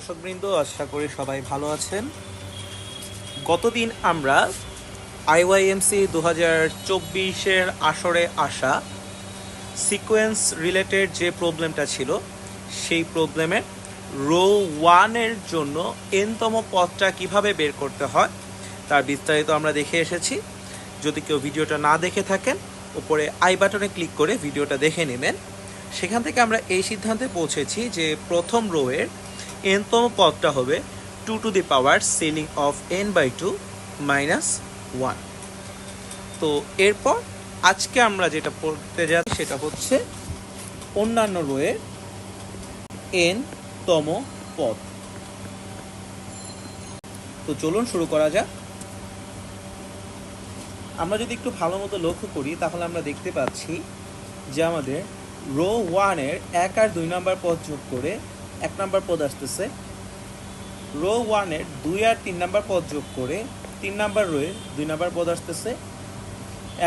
দর্শকবৃন্দ, আশা করি সবাই ভালো আছেন। গতদিন আমরা আইওয়াইএমসি দু হাজার চব্বিশের আসরে আসা সিকোয়েন্স রিলেটেড যে প্রবলেমটা ছিল, সেই প্রবলেমের রো ওয়ানের জন্য এনতম পথটা কীভাবে বের করতে হয়, তার বিস্তারিত আমরা দেখে এসেছি। যদি কেউ ভিডিওটা না দেখে থাকেন, উপরে আই বাটনে ক্লিক করে ভিডিওটা দেখে নেবেন। সেখান থেকে আমরা এই সিদ্ধান্তে পৌঁছেছি যে প্রথম রোয়ের এনতম পদটা হবে two to the power ceiling of n by two minus one তো এরপর আজকে আমরা যেটা পড়তে যাচ্ছি সেটা হচ্ছে অন্যান্য রোয়ের এন তম পদ। তো চলুন শুরু করা যাক। আমরা যদি একটু ভালো মতো লক্ষ্য করি, তাহলে আমরা দেখতে পাচ্ছি যে আমাদের রো ওয়ানের এক আর দুই নম্বর পদ যোগ করে এক নাম্বার পদ আসতেছে। রো ওয়ানের দুই আর তিন নাম্বার পদ যোগ করে তিন নাম্বার রোয়ের দুই নাম্বার পদ আসতেছে।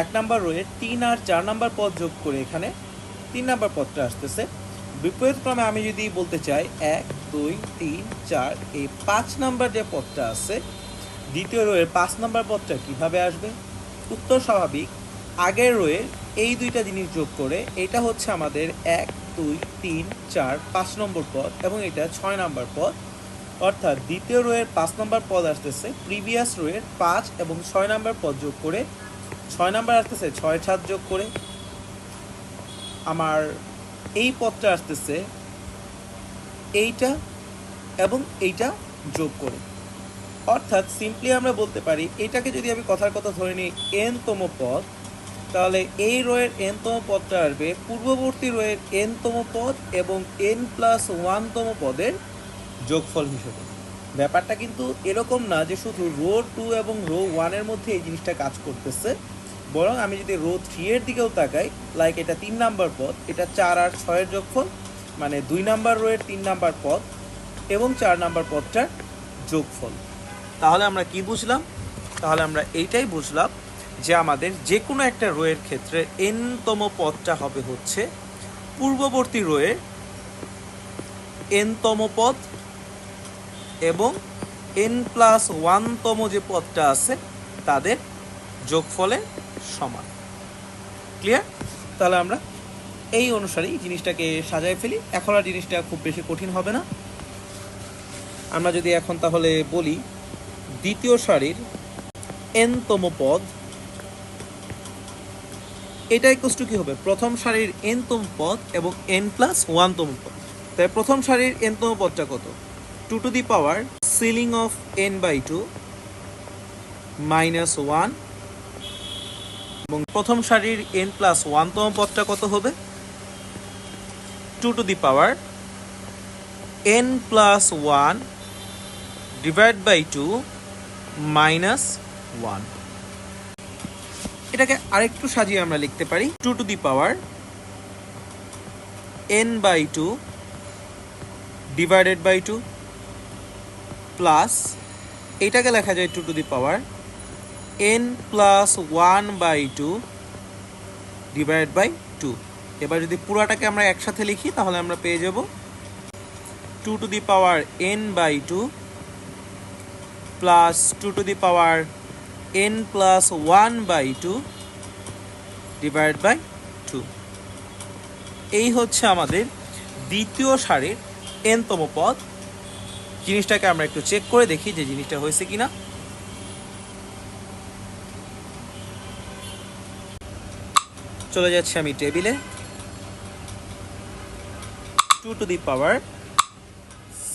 এক নাম্বার রোয়ের তিন আর চার নাম্বার পদ যোগ করে এখানে তিন নাম্বার পদটা আসতেছে। বিপরীত ক্রমে আমি যদি বলতে চাই, এক, দুই, তিন, চার, এই পাঁচ নাম্বার যে পদটা আছে, দ্বিতীয় রোয়ের পাঁচ নাম্বার পদটা কীভাবে আসবে? উত্তর স্বাভাবিক, আগের রোয়ের এই দুইটা জিনিস যোগ করে, এটা হচ্ছে আমাদের এক দুই, তিন, চার, পাঁচ নম্বর পদ এবং এটা ছয় নম্বর পদ। অর্থাৎ দ্বিতীয় রোয়ের পাঁচ নম্বর পদ আসতেছে, প্রিভিয়াস রোয়ের পাঁচ এবং ছয় নম্বর পদ যোগ করে, ছয় নম্বর আসতেছে, ছয় সাত যোগ করে। আমার এই পদটা আসতেছে এইটা এবং এইটা যোগ করে। অর্থাৎ সিম্পলি আমরা বলতে পারি, এটাকে যদি আমি কথার কথা ধরে নিই এন তম পদ তাহলে এই রোয়ের এন তম পদটা আসবে পূর্ববর্তী রোয়ের এন তম পদ এবং এন প্লাস ওয়ানতম পদের যোগফল হিসেবে। ব্যাপারটা কিন্তু এরকম না যে শুধু রো টু এবং রো ওয়ানের মধ্যে এই জিনিসটা কাজ করতেছে। বরং আমি যদি রো থ্রি এর দিকেও তাকাই লাইক এটা তিন নাম্বার পদ, এটা চার আর ছয়ের যোগফল মানে দুই নাম্বার রোয়ের তিন নাম্বার পদ এবং চার নাম্বার পদটার যোগফল। তাহলে আমরা কি বুঝলাম? তাহলে আমরা এইটাই বুঝলাম যে আমাদের যে কোনো একটা রোয়ের ক্ষেত্রে এনতম পদটা হবে হচ্ছে পূর্ববর্তী রোয়ের এনতম পদ এবং এন প্লাস ওয়ানতম যে পদটা আছে তাদের যোগফলে সমান। ক্লিয়ার? তাহলে আমরা এই অনুসারেই জিনিসটাকে সাজায় ফেলি। এখন আর জিনিসটা খুব বেশি কঠিন হবে না। আমরা যদি এখন তাহলে বলি দ্বিতীয় সারির এনতম পদ এটা ইকুয়াস টু কি হবে? প্রথম সারির এনতম পদ এবং এন প্লাস ওয়ানতম পদ। তাই প্রথম সারির এনতম পদটা কত? Two to the power ceiling of n by two minus one এবং প্রথম সারির এন প্লাস ওয়ানতম পদটা কত হবে? Two to the power n plus one divide by two minus one এটাকে আরেকটু সাজিয়ে আমরা লিখতে পারি। Two to the power n by two divided by two plus এটাকে লেখা যায় two to the power n plus one by two divide by two এবার যদি পুরাটাকে আমরা একসাথে লিখি, তাহলে আমরা পেয়ে যাব two to the power n by two plus two to the power n plus one by two divide by two এই হচ্ছে আমাদের দ্বিতীয় সারির এনতম পদ। জিনিসটাকে আমরা একটু চেক করে দেখি যে জিনিসটা হয়েছে কিনা। চলে যাচ্ছি আমি টেবিলে। Two to the power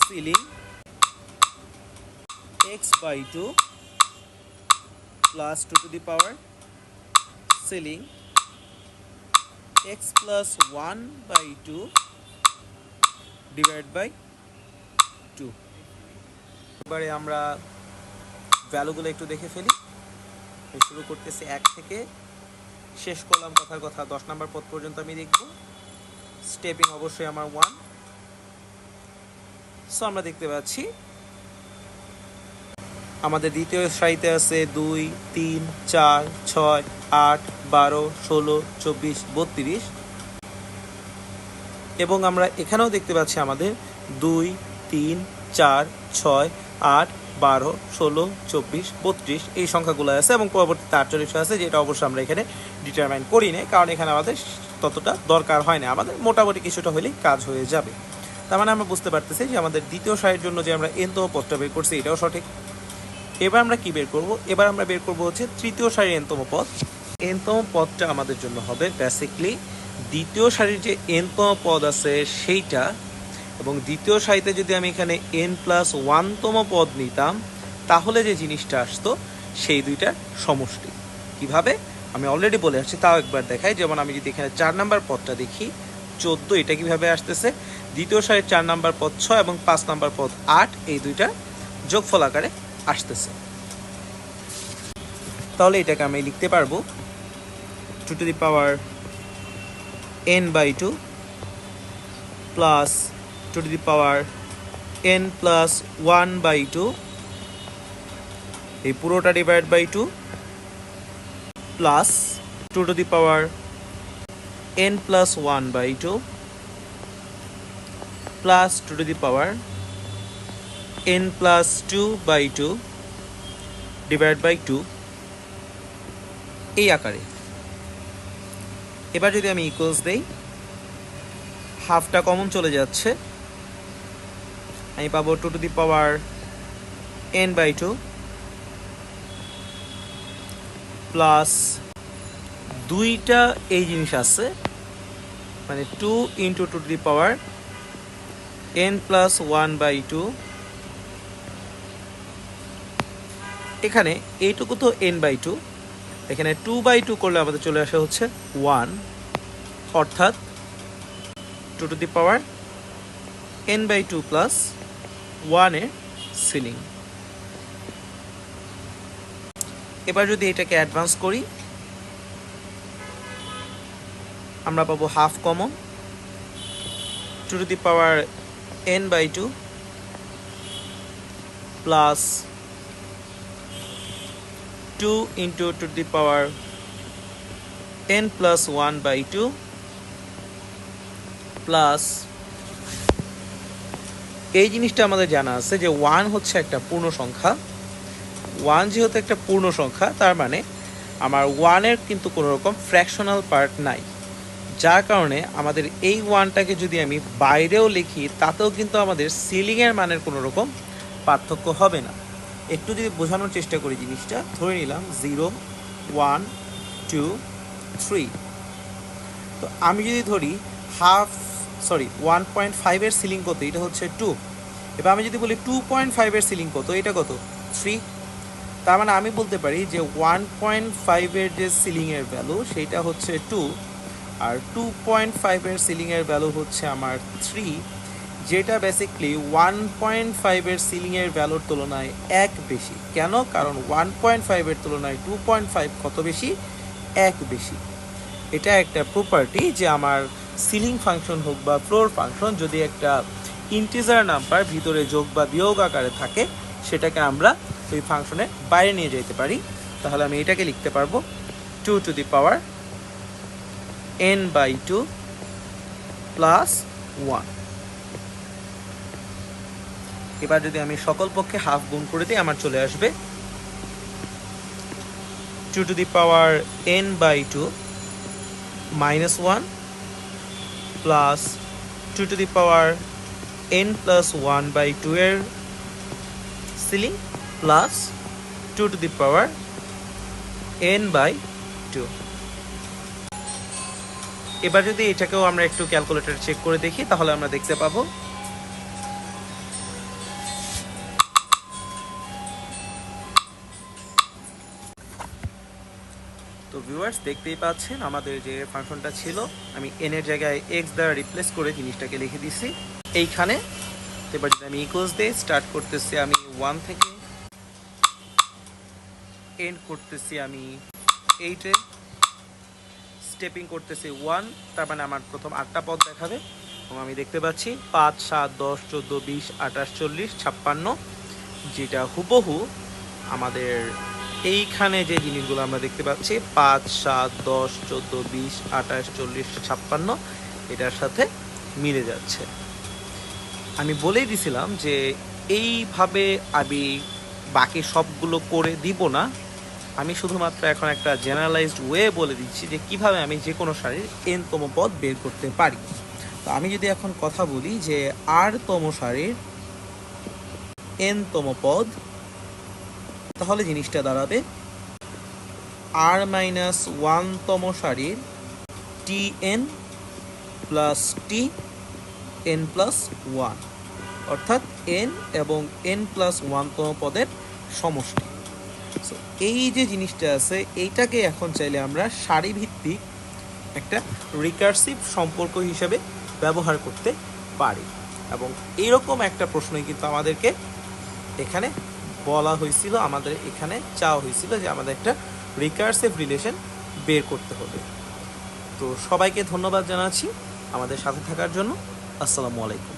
ceiling x by two plus two to the power ceiling x plus one by two divide by two এবারে আমরা ভ্যালুগুলো একটু দেখে ফেলি। শুরু করতেছি এক থেকে। শেষ করলাম কথার কথা। দশ নাম্বার পদ পর্যন্ত আমি দেখব। স্টেপিং অবশ্যই আমার ওয়ান সো আমরা দেখতে পাচ্ছি আমাদের দ্বিতীয় সারিতে আছে দুই, তিন, চার, ছয়, আট, বারো, ষোলো, চব্বিশ, বত্রিশ। এবং আমরা এখানেও দেখতে পাচ্ছি আমাদের দুই, তিন, চার, ছয়, আট, বারো, ষোলো, চব্বিশ, বত্রিশ এই সংখ্যাগুলো আছে এবং পরবর্তীতে আটচল্লিশ আছে, যেটা অবশ্যই আমরা এখানে ডিটারমাইন করি না কারণ এখানে আমাদের ততটা দরকার হয় না। আমাদের মোটামুটি কিছুটা হলেই কাজ হয়ে যাবে। তার মানে আমরা বুঝতে পারতেছি যে আমাদের দ্বিতীয় সারির জন্য যে আমরা এনতম পদটা বের করছি, এটাও সঠিক। এবার আমরা কি বের করব? এবার আমরা বের করব হচ্ছে তৃতীয় সারির এনতম পদ। এনতম পদটা আমাদের জন্য হবে বেসিকলি দ্বিতীয় সারির যে এনতম পদ আছে সেইটা এবং দ্বিতীয় সারিতে যদি আমি এখানে এন প্লাস ওয়ানতম পদ নিতাম, তাহলে যে জিনিসটা আসতো সেই দুইটার সমষ্টি। কীভাবে? আমি অলরেডি বলে আসছি, তাও একবার দেখাই। যেমন আমি যদি এখানে চার নাম্বার পদটা দেখি, চোদ্দ, এটা কীভাবে আসতেছে? দ্বিতীয় সারির চার নাম্বার পদ ছয় এবং পাঁচ নাম্বার পদ আট, এই দুইটা যোগফল আকারে আসতেছে। তাহলে এটাকে আমি লিখতে পারব two to the power n by two plus two to the power n plus one by two, এই পুরোটা divide by two, plus two to the power n plus one by two, plus two to the power n plus two by two divide by two এই আকারে। এবার যদি আমি equals দেই হাফটা common চলে যাচ্ছে। আমি পাবো two to the power n by two plus দুইটা এই জিনিস আছে মানে two into two to the power n plus one by two এখানে এইটুকু তো এন বাই টু এখানে টু বাই টু করলে আমাদের চলে আসে হচ্ছে ওয়ান অর্থাৎ two to the power n by two plus ওয়ানের সিলিং এবার যদি এটাকে অ্যাডভান্স করি, আমরা পাবো half common two to the power n by two plus two into two the power n plus one by two plus এই জিনিসটা আমাদের জানা আছে যে ওয়ান হচ্ছে একটা পূর্ণ সংখ্যা। ওয়ান যেহেতু একটা পূর্ণ সংখ্যা, তার মানে আমার ওয়ানের কিন্তু কোনো রকম ফ্র্যাকশনাল পার্ট নাই। যার কারণে আমাদের এই ওয়ানটাকে যদি আমি বাইরেও লিখি, তাতেও কিন্তু আমাদের সিলিংয়ের মানের কোনো রকম পার্থক্য হবে না। একটু যদি বোঝানোর চেষ্টা করি জিনিসটা, ধরে নিলাম জিরো, ওয়ান, টু, থ্রি। তো আমি যদি ধরি হাফ, সরি, ওয়ান পয়েন্ট ফাইভের সিলিং কত, এটা হচ্ছে টু। এবার আমি যদি বলি টু পয়েন্ট ফাইভের সিলিং কত, এটা কত? থ্রি। তার মানে আমি বলতে পারি যে ওয়ান পয়েন্ট ফাইভের যে সিলিংয়ের ভ্যালু সেইটা হচ্ছে টু। আর টু পয়েন্ট ফাইভের সিলিংয়ের ভ্যালু হচ্ছে আমার থ্রি। যেটা বেসিকলি ওয়ান পয়েন্ট ফাইভের সিলিংয়ের ভ্যালুর তুলনায় এক বেশি। কেন? কারণ ওয়ান পয়েন্ট ফাইভের তুলনায় টু পয়েন্ট ফাইভ কত বেশি? এক বেশি। এটা একটা প্রপার্টি যে আমার সিলিং ফাংশন হোক বা ফ্লোর ফাংশন যদি একটা ইন্টিজার নাম্বার ভিতরে যোগ বা বিয়োগ আকারে থাকে, সেটাকে আমরা ওই ফাংশনের বাইরে নিয়ে যেতে পারি। তাহলে আমি এটাকে লিখতে পারব two to the power n by two plus one এবার যদি আমি সকল পক্ষে হাফ গুণ করে দিই, আমার চলে আসবে two to the power n by two minus one plus two to the power n plus one by two এর ceiling plus two to the power n by two এবার যদি এটাকেও আমরা একটু ক্যালকুলেটর চেক করে দেখি, তাহলে আমরা দেখতে পাবো তো ভিউয়ার্স দেখতেই পাচ্ছেন, আমাদের যে ফাংশনটা ছিল, আমি এন এর জায়গায় এক্স দ্বারা রিপ্লেস করে জিনিসটাকে লিখে দিছি। এইখানে এবার যদি আমি ইকুয়ালস দিয়ে স্টার্ট করতেছি আমি ওয়ান থেকে এন্ড করতেছি আমি এইটে স্টেপিং করতেছি ওয়ান তার মানে আমার প্রথম আটটা পদ দেখাবে। এবং আমি দেখতে পাচ্ছি, পাঁচ, সাত, দশ, চোদ্দ, বিশ, আঠাশ, চল্লিশ, ছাপ্পান্ন, যেটা হুবহু আমাদের এইখানে যে জিনিসগুলো আমরা দেখতে পাচ্ছি, পাঁচ, সাত, দশ, চোদ্দ, বিশ, আঠাশ, চল্লিশ, ছাপ্পান্ন, এটার সাথে মিলে যাচ্ছে। আমি বলেই দিছিলাম যে এইভাবে আমি বাকি সবগুলো করে দিব না। আমি শুধুমাত্র এখন একটা জেনারেলাইজড ওয়ে বলে দিচ্ছি যে কীভাবে আমি যে কোনো সারির এনতম পদ বের করতে পারি। তো আমি যদি এখন কথা বলি যে আর তম সারির এনতম পদ তাহলে জিনিসটা দাঁড়াবে আর মাইনাস ওয়ানতম সারির T n plus T n plus one অর্থাৎ এন এবং এন প্লাস ওয়ানতম পদের সমষ্টি। So, এই যে জিনিসটা আছে এইটাকে এখন চাইলে আমরা সারিভিত্তিক একটা রিকার্সিভ সম্পর্ক হিসেবে ব্যবহার করতে পারি। এবং এরকম একটা প্রশ্নই কিন্তু আমাদেরকে এখানে বলা হয়েছিল, আমাদের এখানে চাওয়া হয়েছিল যে আমাদের একটা রিকার্সিভ রিলেশন বের করতে হবে। তো সবাইকে ধন্যবাদ জানাচ্ছি আমাদের সাথে থাকার জন্য। আসসালামু আলাইকুম।